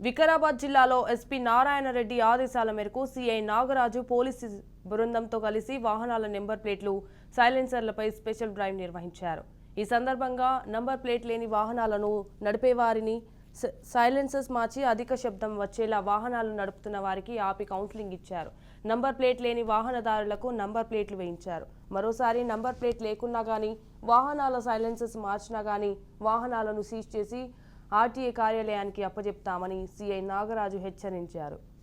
వికారాబాద్ జిల్లాలో ఎస్పీ నారాయణరెడ్డి ఆదేశాల మేరకు సిఐ నాగరాజు పోలీసు బృందంతో కలిసి వాహనాల నెంబర్ ప్లేట్లు సైలెన్సర్లపై స్పెషల్ డ్రైవ్ నిర్వహించారు. ఈ సందర్భంగా నంబర్ ప్లేట్ లేని వాహనాలను నడిపేవారిని స- సైలెన్సర్స్ మార్చి అధిక శబ్దం వచ్చేలా వాహనాలు నడుపుతున్న వారికి ఆపి కౌన్సిలింగ్ ఇచ్చారు. నంబర్ ప్లేట్ లేని వాహనదారులకు నంబర్ ప్లేట్లు వేయించారు. మరోసారి నంబర్ ప్లేట్ లేకున్నా కానీ వాహనాల సైలెన్సర్స్ మార్చినా కానీ వాహనాలను సీజ్ చేసి ఆర్టీఏ కార్యాలయానికి అప్పజెప్తామని సీఐ నాగరాజు హెచ్చరించారు.